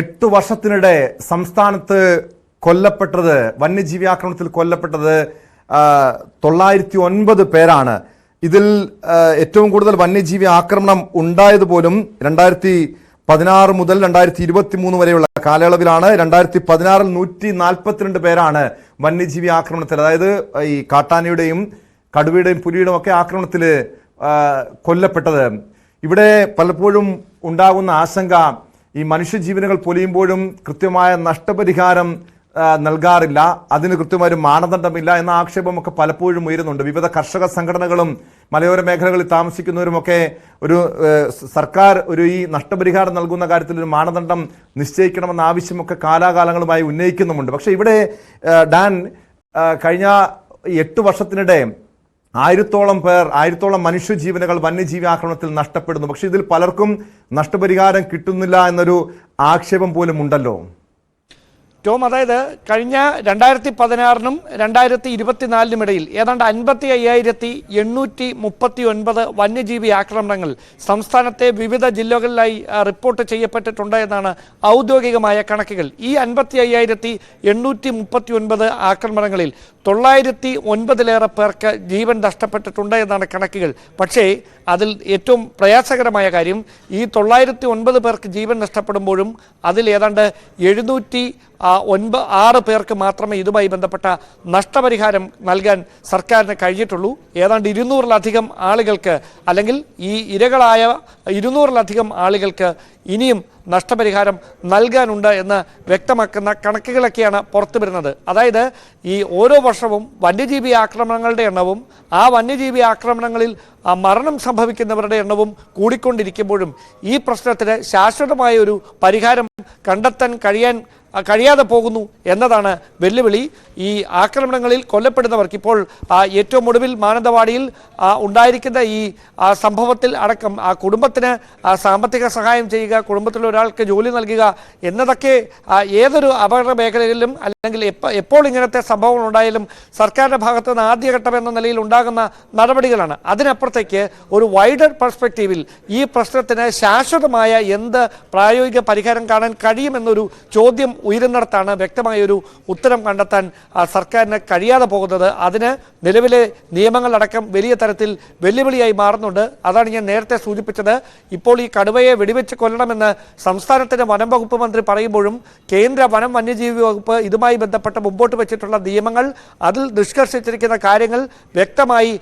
എട്ട് വർഷത്തിനിടെ സംസ്ഥാനത്ത് കൊല്ലപ്പെട്ടത് വന്യജീവി ആക്രമണത്തിൽ കൊല്ലപ്പെട്ടത് തൊള്ളായിരത്തി ഒൻപത് പേരാണ്. ഇതിൽ ഏറ്റവും കൂടുതൽ വന്യജീവി ആക്രമണം ഉണ്ടായത് പോലും രണ്ടായിരത്തി പതിനാറ് മുതൽ രണ്ടായിരത്തി ഇരുപത്തി മൂന്ന് വരെയുള്ള കാലയളവിലാണ് രണ്ടായിരത്തി പതിനാറിൽ നൂറ്റി നാൽപ്പത്തിരണ്ട് പേരാണ് വന്യജീവി ആക്രമണത്തിൽ. അതായത് ഈ കാട്ടാനയുടെയും കടുവയുടെയും പുലിയുടെയും ഒക്കെ ആക്രമണത്തിൽ കൊല്ലപ്പെട്ടത്. ഇവിടെ പലപ്പോഴും ഉണ്ടാകുന്ന ആശങ്ക ഈ മനുഷ്യജീവനുകൾ പൊലിയുമ്പോഴും കൃത്യമായ നഷ്ടപരിഹാരം നൽകാറില്ല. അതിന് കൃത്യമായ ഒരു മാനദണ്ഡമില്ല എന്ന ആക്ഷേപമൊക്കെ പലപ്പോഴും ഉയരുന്നുണ്ട്. വിവിധ കർഷക സംഘടനകളും മലയോര മേഖലകളിൽ താമസിക്കുന്നവരുമൊക്കെ ഒരു സർക്കാർ ഒരു ഈ നഷ്ടപരിഹാരം നൽകുന്ന കാര്യത്തിൽ ഒരു മാനദണ്ഡം നിശ്ചയിക്കണമെന്ന ആവശ്യമൊക്കെ കാലാകാലങ്ങളുമായി ഉന്നയിക്കുന്നുമുണ്ട്. പക്ഷേ ഇവിടെ ഡാൻ കഴിഞ്ഞ എട്ട് വർഷത്തിനിടെ ആയിരത്തോളം പേർ ആയിരത്തോളം മനുഷ്യജീവനുകൾ വന്യജീവി ആക്രമണത്തിൽ നഷ്ടപ്പെടുന്നു. പക്ഷേ ഇതിൽ പലർക്കും നഷ്ടപരിഹാരം കിട്ടുന്നില്ല എന്നൊരു ആക്ഷേപം പോലും ഉണ്ടല്ലോ ടോം അതായത് കഴിഞ്ഞ രണ്ടായിരത്തി പതിനാറിനും രണ്ടായിരത്തി ഇരുപത്തിനാലിനും ഇടയിൽ ഏതാണ്ട് അൻപത്തി അയ്യായിരത്തി എണ്ണൂറ്റി മുപ്പത്തി ഒൻപത് വന്യജീവി ആക്രമണങ്ങൾ സംസ്ഥാനത്തെ വിവിധ ജില്ലകളിലായി റിപ്പോർട്ട് ചെയ്യപ്പെട്ടിട്ടുണ്ട് എന്നാണ് ഔദ്യോഗികമായ കണക്കുകൾ. ഈ അൻപത്തി അയ്യായിരത്തി എണ്ണൂറ്റി മുപ്പത്തി ഒൻപത് ആക്രമണങ്ങളിൽ തൊള്ളായിരത്തി ഒൻപതിലേറെ പേർക്ക് ജീവൻ നഷ്ടപ്പെട്ടിട്ടുണ്ട് എന്നാണ് കണക്കുകൾ. പക്ഷേ അതിൽ ഏറ്റവും പ്രയാസകരമായ കാര്യം ഈ തൊള്ളായിരത്തി ഒൻപത് പേർക്ക് ജീവൻ നഷ്ടപ്പെടുമ്പോഴും അതിൽ ഏതാണ്ട് എഴുന്നൂറ്റി ഒൻപ ആറ് പേർക്ക് മാത്രമേ ഇതുമായി ബന്ധപ്പെട്ട നഷ്ടപരിഹാരം നൽകാൻ സർക്കാരിന് കഴിഞ്ഞിട്ടുള്ളൂ. ഏതാണ്ട് ഇരുന്നൂറിലധികം ആളുകൾക്ക് അല്ലെങ്കിൽ ഈ ഇരകളായ ഇരുന്നൂറിലധികം ആളുകൾക്ക് ഇനിയും നഷ്ടപരിഹാരം നൽകാനുണ്ട് എന്ന് വ്യക്തമാക്കുന്ന കണക്കുകളൊക്കെയാണ് പുറത്തു വരുന്നത്. അതായത് ഈ ഓരോ വർഷവും വന്യജീവി ആക്രമണങ്ങളുടെ എണ്ണവും ആ വന്യജീവി ആക്രമണങ്ങളിൽ മരണം സംഭവിക്കുന്നവരുടെ എണ്ണവും കൂടിക്കൊണ്ടിരിക്കുമ്പോഴും ഈ പ്രശ്നത്തിന് ശാശ്വതമായ ഒരു പരിഹാരം കണ്ടെത്താൻ കഴിയാൻ കഴിയാതെ പോകുന്നു എന്നതാണ് വെല്ലുവിളി. ഈ ആക്രമണങ്ങളിൽ കൊല്ലപ്പെടുന്നവർക്ക് ഇപ്പോൾ ഏറ്റവും ഒടുവിൽ മാനന്തവാടിയിൽ ഉണ്ടായിരിക്കുന്ന ഈ സംഭവത്തിൽ അടക്കം ആ കുടുംബത്തിന് സാമ്പത്തിക സഹായം ചെയ്യുക കുടുംബത്തിലെ ഒരാൾക്ക് ജോലി നൽകുക എന്നതൊക്കെ ഏതൊരു അപകട മേഖലയിലും അല്ലെങ്കിൽ എപ്പോൾ എപ്പോൾ ഇങ്ങനത്തെ സംഭവങ്ങൾ ഉണ്ടായാലും സർക്കാരിന്റെ ഭാഗത്ത് നിന്ന് ആദ്യഘട്ടം എന്ന നിലയിൽ ഉണ്ടാകുന്ന നടപടികളാണ്. അതിനപ്പുറത്തേക്ക് ഒരു വൈഡർ പെർസ്പെക്റ്റീവിൽ ഈ പ്രശ്നത്തിന് ശാശ്വതമായ എന്ത് പ്രായോഗിക പരിഹാരം കാണാൻ കഴിയുമെന്നൊരു ചോദ്യം ഉയരുന്നിടത്താണ് വ്യക്തമായൊരു ഉത്തരം കണ്ടെത്താൻ സർക്കാരിന് കഴിയാതെ പോകുന്നത്. അതിന് നിലവിലെ നിയമങ്ങളടക്കം വലിയ തരത്തിൽ വെല്ലുവിളിയായി മാറുന്നുണ്ട്. അതാണ് ഞാൻ നേരത്തെ സൂചിപ്പിച്ചത്. ഇപ്പോൾ ഈ കടുവയെ വെടിവെച്ച് കൊല്ലണമെന്ന് സംസ്ഥാനത്തിന്റെ വനം വകുപ്പ് മന്ത്രി പറയുമ്പോഴും കേന്ദ്ര വനം വന്യജീവി വകുപ്പ് ഇതുമായി ബന്ധപ്പെട്ട് മുമ്പോട്ട് വെച്ചിട്ടുള്ള നിയമങ്ങൾ അതിൽ നിഷ്കർഷിച്ചിരിക്കുന്ന കാര്യങ്ങൾ വ്യക്തമായി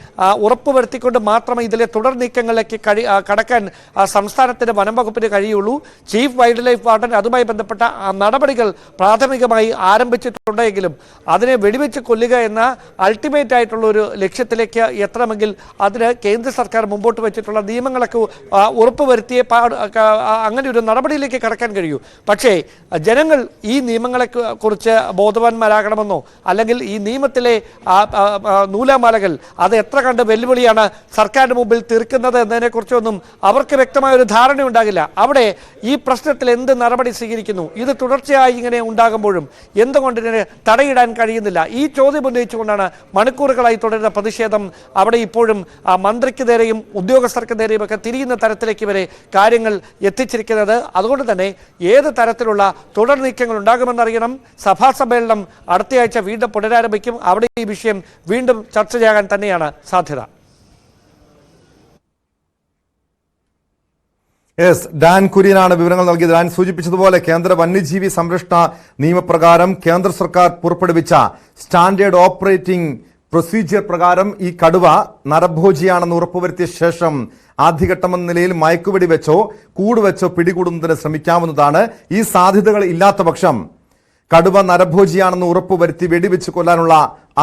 ഉറപ്പുവരുത്തിക്കൊണ്ട് മാത്രമേ ഇതിലെ തുടർ നീക്കങ്ങളിലേക്ക് കഴി കടക്കാൻ സംസ്ഥാനത്തിന്റെ വനം വകുപ്പിന് കഴിയുള്ളൂ. ചീഫ് വൈൽഡ് ലൈഫ് വാർഡൻ അതുമായി ബന്ധപ്പെട്ട ആ, പ്രാഥമികമായി ആരംഭിച്ചിട്ടുണ്ടെങ്കിലും അതിനെ വെടിവെച്ച് കൊല്ലുക എന്ന അൾട്ടിമേറ്റ് ആയിട്ടുള്ള ഒരു ലക്ഷ്യത്തിലേക്ക് എത്തണമെങ്കിൽ അതിന് കേന്ദ്ര സർക്കാർ മുമ്പോട്ട് വെച്ചിട്ടുള്ള നിയമങ്ങളൊക്കെ ഉറപ്പുവരുത്തിയ അങ്ങനെ ഒരു നടപടിയിലേക്ക് കടക്കാൻ കഴിയൂ. പക്ഷേ ജനങ്ങൾ ഈ നിയമങ്ങളെ കുറിച്ച് ബോധവാന്മാരാകണമെന്നോ അല്ലെങ്കിൽ ഈ നിയമത്തിലെ നൂലാമാലകൾ അത് എത്ര കണ്ട് വെല്ലുവിളിയാണ് സർക്കാരിന് മുമ്പിൽ തീർക്കുന്നത് എന്നതിനെക്കുറിച്ചൊന്നും അവർക്ക് വ്യക്തമായ ഒരു ധാരണ ഉണ്ടാകില്ല അവിടെ ഈ പ്രശ്നത്തിൽ എന്ത് നടപടി സ്വീകരിക്കുന്നു? ഇത് തുടർച്ചയായി ഇങ്ങനെ ഉണ്ടാകുമ്പോഴും എന്തുകൊണ്ട് ഇതിനെ തടയിടാൻ കഴിയുന്നില്ല? ഈ ചോദ്യം ഉന്നയിച്ചുകൊണ്ടാണ് മണിക്കൂറുകളായി തുടരുന്ന പ്രതിഷേധം അവിടെ ഇപ്പോഴും മന്ത്രിക്ക് നേരെയും ഉദ്യോഗസ്ഥർക്ക് നേരെയും ഒക്കെ തിരിയുന്ന തരത്തിലേക്ക് വരെ കാര്യങ്ങൾ എത്തിച്ചിരിക്കുന്നത്. അതുകൊണ്ട് തന്നെ ഏത് തരത്തിലുള്ള തുടർ നീക്കങ്ങൾ ഉണ്ടാകുമെന്നറിയണം. സഭാ സമ്മേളനം അടുത്തയാഴ്ച വീണ്ടും പുനരാരംഭിക്കും. അവിടെ ഈ വിഷയം വീണ്ടും ചർച്ച ചെയ്യാൻ തന്നെയാണ് സാധ്യത. യെസ് ഡാൻ കുര്യനാണ് വിവരങ്ങൾ നൽകിയത്. ഡാൻ സൂചിപ്പിച്ചതുപോലെ കേന്ദ്ര വന്യജീവി സംരക്ഷണ നിയമപ്രകാരം കേന്ദ്ര സർക്കാർ പുറപ്പെടുവിച്ച സ്റ്റാൻഡേർഡ് ഓപ്പറേറ്റിംഗ് പ്രൊസീജിയർ പ്രകാരം ഈ കടുവ നരഭോജിയാണെന്ന് ഉറപ്പുവരുത്തിയ ശേഷം ആദ്യഘട്ടമെന്ന നിലയിൽ മയക്കുവെടി വെച്ചോ കൂടുവെച്ചോ പിടികൂടുന്നതിന് ശ്രമിക്കാവുന്നതാണ്. ഈ സാധ്യതകൾ ഇല്ലാത്ത പക്ഷം കടുവ നരഭോജിയാണെന്ന് ഉറപ്പുവരുത്തി വെടിവെച്ച് കൊല്ലാനുള്ള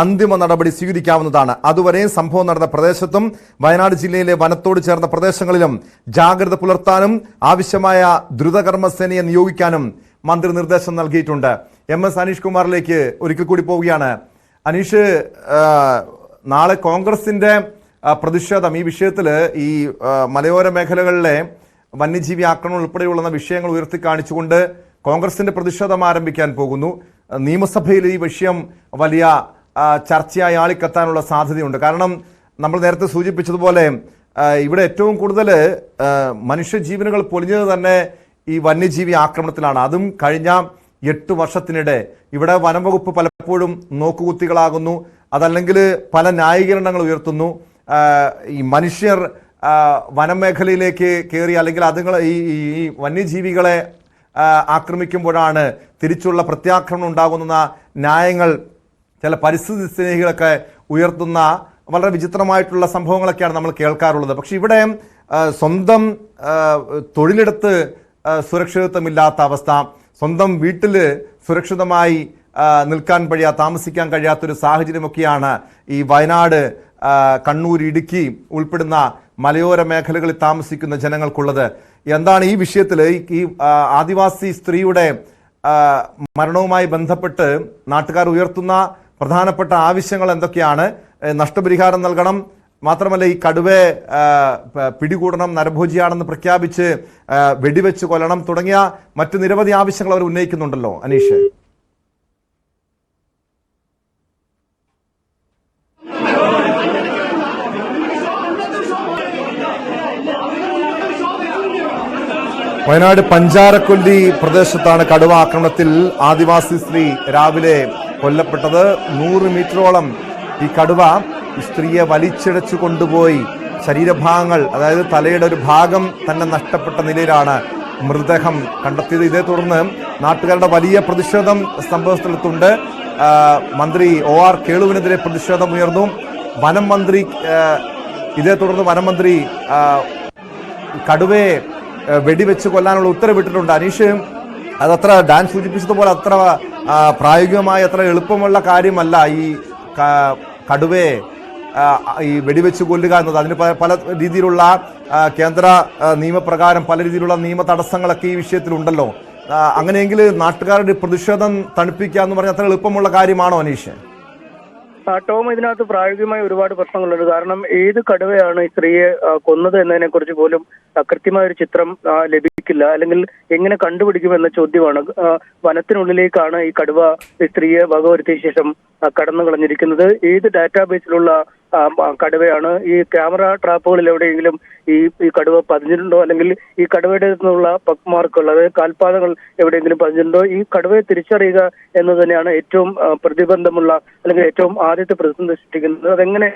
അന്തിമ നടപടി സ്വീകരിക്കാവുന്നതാണ്. അതുവരെ സംഭവം നടന്ന പ്രദേശത്തും വയനാട് ജില്ലയിലെ വനത്തോട് ചേർന്ന പ്രദേശങ്ങളിലും ജാഗ്രത പുലർത്താനും ആവശ്യമായ ദ്രുതകർമ്മസേനയെ നിയോഗിക്കാനും മന്ത്രി നിർദ്ദേശം നൽകിയിട്ടുണ്ട്. എം എസ് അനീഷ് കുമാറിലേക്ക് ഒരിക്കൽ കൂടി പോവുകയാണ്. അനീഷ് നാളെ കോൺഗ്രസിന്റെ പ്രതിഷേധം ഈ വിഷയത്തിൽ ഈ മലയോര മേഖലകളിലെ വന്യജീവി ആക്രമണം ഉൾപ്പെടെയുള്ള വിഷയങ്ങൾ ഉയർത്തി കാണിച്ചുകൊണ്ട് കോൺഗ്രസിന്റെ പ്രതിഷേധം ആരംഭിക്കാൻ പോകുന്നു. നിയമസഭയിൽ ഈ വിഷയം വലിയ ചർച്ചയായി ആളിക്കത്താനുള്ള സാധ്യതയുണ്ട്. കാരണം നമ്മൾ നേരത്തെ സൂചിപ്പിച്ചതുപോലെ ഇവിടെ ഏറ്റവും കൂടുതൽ മനുഷ്യജീവനുകൾ പൊലിഞ്ഞത് തന്നെ ഈ വന്യജീവി ആക്രമണത്തിലാണ്. അതും കഴിഞ്ഞ എട്ട് വർഷത്തിനിടെ ഇവിടെ വനംവകുപ്പ് പലപ്പോഴും നോക്കുകുത്തികളാകുന്നു. അതല്ലെങ്കിൽ പല ന്യായീകരണങ്ങൾ ഉയർത്തുന്നു. ഈ മനുഷ്യർ വനമേഖലയിലേക്ക് കയറി അല്ലെങ്കിൽ അതുങ്ങൾ ഈ വന്യജീവികളെ ആക്രമിക്കുമ്പോഴാണ് തിരിച്ചുള്ള പ്രത്യാക്രമണം ഉണ്ടാകുന്ന ന്യായങ്ങൾ ചില പരിസ്ഥിതി സ്നേഹികളൊക്കെ ഉയർത്തുന്ന വളരെ വിചിത്രമായിട്ടുള്ള സംഭവങ്ങളൊക്കെയാണ് നമ്മൾ കേൾക്കാറുള്ളത്. പക്ഷേ ഇവിടെ സ്വന്തം തൊഴിലിടത്ത് സുരക്ഷിതത്വമില്ലാത്ത അവസ്ഥ സ്വന്തം വീട്ടിൽ സുരക്ഷിതമായി നിൽക്കാൻ കഴിയാ താമസിക്കാൻ കഴിയാത്തൊരു സാഹചര്യമൊക്കെയാണ് ഈ വയനാട് കണ്ണൂർ ഇടുക്കി ഉൾപ്പെടുന്ന മലയോര മേഖലകളിൽ താമസിക്കുന്ന ജനങ്ങൾക്കുള്ളത്. എന്താണ് ഈ വിഷയത്തിൽ ഈ- ആദിവാസി സ്ത്രീയുടെ മരണവുമായി ബന്ധപ്പെട്ട് നാട്ടുകാർ ഉയർത്തുന്ന പ്രധാനപ്പെട്ട ആവശ്യങ്ങൾ എന്തൊക്കെയാണ്? നഷ്ടപരിഹാരം നൽകണം. മാത്രമല്ല ഈ കടുവയെ ആ, പിടികൂടണം നരഭോജിയാണെന്ന് പ്രഖ്യാപിച്ച് വെടിവെച്ച് കൊല്ലണം തുടങ്ങിയ മറ്റു നിരവധി ആവശ്യങ്ങൾ അവർ ഉന്നയിക്കുന്നുണ്ടല്ലോ അനീഷ്. വയനാട് പഞ്ചാരക്കൊല്ലി പ്രദേശത്താണ് കടുവ ആക്രമണത്തിൽ ആദിവാസി സ്ത്രീ രാവിലെ കൊല്ലപ്പെട്ടത്. നൂറ് മീറ്ററോളം ഈ കടുവ സ്ത്രീയെ വലിച്ചിഴച്ചു കൊണ്ടുപോയി. ശരീരഭാഗങ്ങൾ അതായത് തലയുടെ ഒരു ഭാഗം തന്നെ നഷ്ടപ്പെട്ട നിലയിലാണ് മൃതദേഹം കണ്ടെത്തിയത്. ഇതേ തുടർന്ന് നാട്ടുകാരുടെ വലിയ പ്രതിഷേധം സംഭവസ്ഥലത്തുണ്ട്. മന്ത്രി ഒ ആർ കേളുവിനെതിരെ പ്രതിഷേധം ഉയർന്നു. വനം മന്ത്രി ഇതേ തുടർന്ന് വനം മന്ത്രി കടുവയെ വെടിവെച്ച് കൊല്ലാനുള്ള ഉത്തരവിട്ടിട്ടുണ്ട് അനീഷയും. അതത്ര ഡാൻ സൂചിപ്പിച്ചതുപോലെ അത്ര പ്രായോഗികമായി അത്ര എളുപ്പമുള്ള കാര്യമല്ല ഈ കടുവയെ ഈ വെടിവെച്ച് കൊല്ലുക എന്നത്. അതിന് പല- രീതിയിലുള്ള കേന്ദ്ര നിയമപ്രകാരം പല രീതിയിലുള്ള നിയമ തടസ്സങ്ങളൊക്കെ ഈ വിഷയത്തിലുണ്ടല്ലോ. അങ്ങനെയെങ്കിൽ നാട്ടുകാരുടെ പ്രതിഷേധം തണുപ്പിക്കുക എന്ന് പറഞ്ഞാൽ അത്ര എളുപ്പമുള്ള കാര്യമാണോ അനീഷ്? ടോം ഇതിനകത്ത് പ്രായോഗികമായ ഒരുപാട് പ്രശ്നങ്ങളുണ്ട്. കാരണം ഏത് കടുവയാണ് ഈ സ്ത്രീയെ കൊന്നത് എന്നതിനെ കുറിച്ച് പോലും കൃത്യമായ ഒരു ചിത്രം ലഭിക്കില്ല. അല്ലെങ്കിൽ എങ്ങനെ കണ്ടുപിടിക്കും എന്ന ചോദ്യമാണ് വനത്തിനുള്ളിലേക്കാണ് ഈ കടുവ ഈ സ്ത്രീയെ വകവരുത്തിയ ശേഷം കടന്നു കളഞ്ഞിരിക്കുന്നത് ഏത് ഡാറ്റാബേസിലുള്ള കടുവയാണ്. ഈ ക്യാമറ ട്രാപ്പുകളിൽ എവിടെയെങ്കിലും ഈ ഈ കടുവ പതിഞ്ഞിട്ടുണ്ടോ? അല്ലെങ്കിൽ ഈ കടുവയുടെ നിന്നുള്ള പക് മാർക്കുകൾ അതായത് കാൽപാദങ്ങൾ എവിടെയെങ്കിലും പതിഞ്ഞിട്ടുണ്ടോ? ഈ കടുവയെ തിരിച്ചറിയുക എന്ന് തന്നെയാണ് ഏറ്റവും പ്രതിബന്ധമുള്ള അല്ലെങ്കിൽ ഏറ്റവും ആദ്യത്തെ പ്രതിസന്ധി സൃഷ്ടിക്കുന്നത്. അതെങ്ങനെ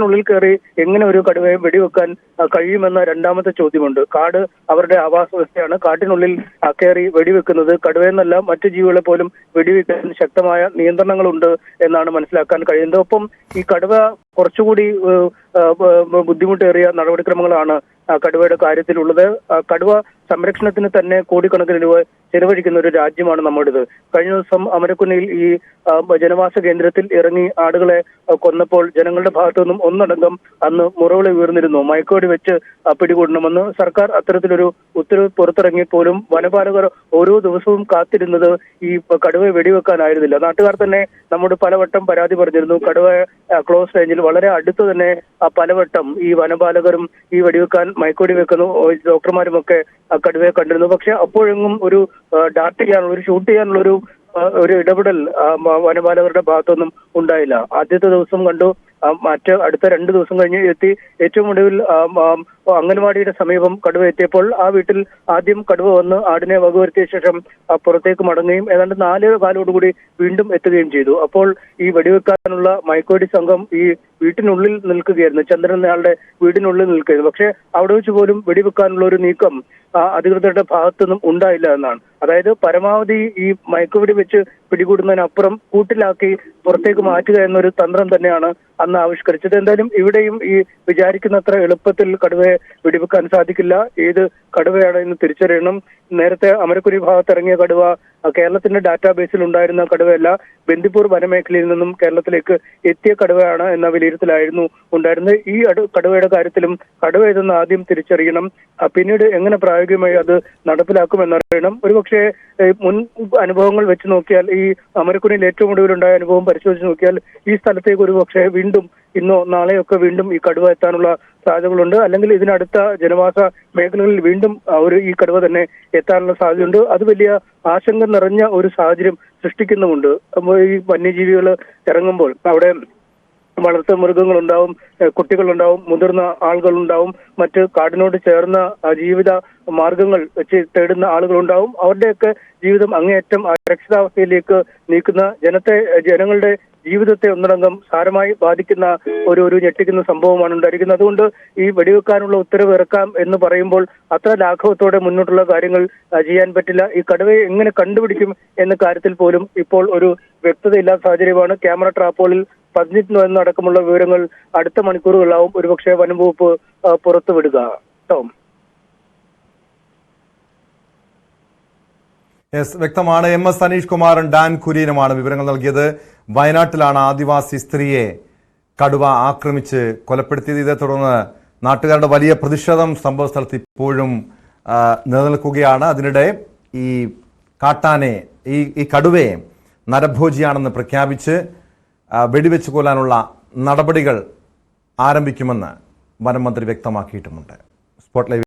ുള്ളിൽ കയറി എങ്ങനെ ഒരു കടുവയെ വെടിവെക്കാൻ കഴിയുമെന്ന രണ്ടാമത്തെ ചോദ്യമുണ്ട്. കാട് അവരുടെ ആവാസ വ്യവസ്ഥയാണ്. കാട്ടിനുള്ളിൽ കയറി വെടിവെക്കുന്നത് കടുവയെന്നല്ല മറ്റു ജീവികളെ പോലും വെടിവെക്കാൻ ശക്തമായ നിയന്ത്രണങ്ങളുണ്ട് എന്നാണ് മനസ്സിലാക്കാൻ കഴിയുന്നത്. ഒപ്പം ഈ കടുവ കുറച്ചുകൂടി ബുദ്ധിമുട്ടേറിയ നടപടിക്രമങ്ങളാണ് കടുവയുടെ കാര്യത്തിലുള്ളത്. കടുവ സംരക്ഷണത്തിന് തന്നെ കോടിക്കണക്കിന് രൂപ ചെലവഴിക്കുന്ന ഒരു രാജ്യമാണ് നമ്മുടേത്. കഴിഞ്ഞ ദിവസം അമരക്കുന്നിൽ ഈ ജനവാസ കേന്ദ്രത്തിൽ ഇറങ്ങി ആടുകളെ കൊന്നപ്പോൾ ജനങ്ങളുടെ ഭാഗത്തു നിന്നും ഒന്നടങ്കം അന്ന് മുറവിളി ഉയർന്നിരുന്നു. മയക്കോടി വെച്ച് പിടികൂടണമെന്ന് സർക്കാർ അത്തരത്തിലൊരു ഉത്തരവ് പുറത്തിറങ്ങി പോലും വനപാലകർ ഓരോ ദിവസവും കാത്തിരുന്നത് ഈ കടുവയെ വെടിവെക്കാനായിരുന്നില്ല. നാട്ടുകാർ തന്നെ നമ്മോട് പലവട്ടം പരാതി പറഞ്ഞിരുന്നു. കടുവ ക്ലോസ് റേഞ്ചിൽ വളരെ അടുത്ത് തന്നെ ആ, പലവട്ടം ഈ വനപാലകരും ഈ വെടിവെക്കാൻ മയക്കോടി വെക്കുന്നു. ഡോക്ടർമാരുമൊക്കെ കടുവയെ കണ്ടിരുന്നു. പക്ഷെ അപ്പോഴെങ്ങും ഒരു ഡാർട്ട് ചെയ്യാനുള്ള ഒരു ഷൂട്ട് ചെയ്യാനുള്ള ഒരു ഒരു ഇടപെടൽ വനപാലകരുടെ ഭാഗത്തൊന്നും ഉണ്ടായില്ല. ആദ്യത്തെ ദിവസം കണ്ടു മറ്റ് അടുത്ത രണ്ട് ദിവസം കഴിഞ്ഞ് എത്തി. ഏറ്റവും ഒടുവിൽ അംഗൻവാടിയുടെ സമീപം കടുവ എത്തിയപ്പോൾ ആ വീട്ടിൽ ആദ്യം കടുവ വന്ന് ആടിനെ വകവരുത്തിയ ശേഷം പുറത്തേക്ക് മടങ്ങുകയും ഏതാണ്ട് നാല് കാലോടുകൂടി വീണ്ടും എത്തുകയും ചെയ്തു. അപ്പോൾ ഈ വെടിവെക്കാനുള്ള മൈക്കോടി സംഘം ഈ വീട്ടിനുള്ളിൽ നിൽക്കുകയായിരുന്നു. ചന്ദ്രൻ അയാളുടെ വീടിനുള്ളിൽ നിൽക്കുകയായിരുന്നു. പക്ഷെ അവിടെ വെച്ച് പോലും വെടിവെക്കാനുള്ള ഒരു നീക്കം അധികൃതരുടെ ഭാഗത്തുനിന്നും ഉണ്ടായില്ല എന്നാണ്. അതായത് പരമാവധി ഈ മയക്കുവെടി വെച്ച് പിടികൂടുന്നതിനപ്പുറം കൂട്ടിലാക്കി പുറത്തേക്ക് മാറ്റുക എന്നൊരു തന്ത്രം തന്നെയാണ് അന്ന് ആവിഷ്കരിച്ചത്. എന്തായാലും ഇവിടെയും ഈ വിചാരിക്കുന്നത്ര എളുപ്പത്തിൽ കടുവയെ വെടിവെക്കാൻ സാധിക്കില്ല. ഏത് കടുവയാണ് എന്ന് തിരിച്ചറിയണം? നേരത്തെ അമരക്കുരി ഭാഗത്ത് ഇറങ്ങിയ കടുവ കേരളത്തിന്റെ ഡാറ്റാബേസിൽ ഉണ്ടായിരുന്ന കടുവയല്ല ബന്ദിപ്പൂർ വനമേഖലയിൽ നിന്നും കേരളത്തിലേക്ക് എത്തിയ കടുവയാണ് എന്ന വിലയിരുത്തലായിരുന്നു ഉണ്ടായിരുന്നത്. ഈ കടുവയുടെ കാര്യത്തിലും കടുവ ഇതെന്ന് ആദ്യം തിരിച്ചറിയണം. പിന്നീട് എങ്ങനെ പ്രായോഗികമായി അത് നടപ്പിലാക്കുമെന്നറിയണം. ഒരുപക്ഷെ മുൻ അനുഭവങ്ങൾ വെച്ച് നോക്കിയാൽ ഈ അമരക്കുരിയിൽ ഏറ്റവും ഒടുവിലുണ്ടായ അനുഭവം പരിശോധിച്ച് നോക്കിയാൽ ഈ സ്ഥലത്തേക്ക് ഒരു പക്ഷേ വീണ്ടും ഇന്നോ നാളെയൊക്കെ വീണ്ടും ഈ കടുവ എത്താനുള്ള സാധ്യതകളുണ്ട്. അല്ലെങ്കിൽ ഇതിനടുത്ത ജനവാസ മേഖലകളിൽ വീണ്ടും ഒരു ഈ കടുവ തന്നെ എത്താനുള്ള സാധ്യതയുണ്ട്. അത് വലിയ ആശങ്ക നിറഞ്ഞ ഒരു സാഹചര്യം സൃഷ്ടിക്കുന്നുമുണ്ട്. ഈ വന്യജീവികൾ ഇറങ്ങുമ്പോൾ അവിടെ വളർത്തു മൃഗങ്ങളുണ്ടാവും കുട്ടികളുണ്ടാവും മുതിർന്ന ആളുകളുണ്ടാവും മറ്റ് കാടിനോട് ചേർന്ന ജീവിത മാർഗങ്ങൾ വെച്ച് തേടുന്ന ആളുകളുണ്ടാവും. അവരുടെയൊക്കെ ജീവിതം അങ്ങേയറ്റം അരക്ഷിതാവസ്ഥയിലേക്ക് നീക്കുന്ന ജനത്തെ ജനങ്ങളുടെ ജീവിതത്തെ ഒന്നടങ്കം സാരമായി ബാധിക്കുന്ന ഒരു ഒരു ഞെട്ടിക്കുന്ന സംഭവമാണ് ഉണ്ടായിരിക്കുന്നത്. അതുകൊണ്ട് ഈ വെടിവെക്കാനുള്ള ഉത്തരവ് ഇറക്കാം എന്ന് പറയുമ്പോൾ അത്ര ലാഘവത്തോടെ മുന്നോട്ടുള്ള കാര്യങ്ങൾ ചെയ്യാൻ പറ്റില്ല. ഈ കടുവയെ എങ്ങനെ കണ്ടുപിടിക്കും എന്ന കാര്യത്തിൽ പോലും ഇപ്പോൾ ഒരു വ്യക്തതയില്ലാത്ത സാഹചര്യമാണ്. ക്യാമറ ട്രാപ്പുകളിൽ പതിഞ്ഞിട്ടുണ്ടെന്നടക്കമുള്ള വിവരങ്ങൾ അടുത്ത മണിക്കൂറുകളാവും ഒരുപക്ഷെ വനം വകുപ്പ് ആ, പുറത്തുവിടുക. ടോം. യെസ് വ്യക്തമാണ്. എം എസ് സനീഷ് കുമാറും ഡാൻ കുര്യനുമാണ് വിവരങ്ങൾ നൽകിയത്. വയനാട്ടിലാണ് ആദിവാസി സ്ത്രീയെ കടുവ ആക്രമിച്ച് കൊലപ്പെടുത്തിയത്. ഇതേ തുടർന്ന് നാട്ടുകാരുടെ വലിയ പ്രതിഷേധം സംഭവ സ്ഥലത്ത് ഇപ്പോഴും നിലനിൽക്കുകയാണ്. അതിനിടെ ഈ കാട്ടാനെ ഈ ഈ കടുവയെ നരഭോജിയാണെന്ന് പ്രഖ്യാപിച്ച് വെടിവെച്ച് കൊല്ലാനുള്ള നടപടികൾ ആരംഭിക്കുമെന്ന് വനം മന്ത്രി വ്യക്തമാക്കിയിട്ടുമുണ്ട്. സ്പോട്ട്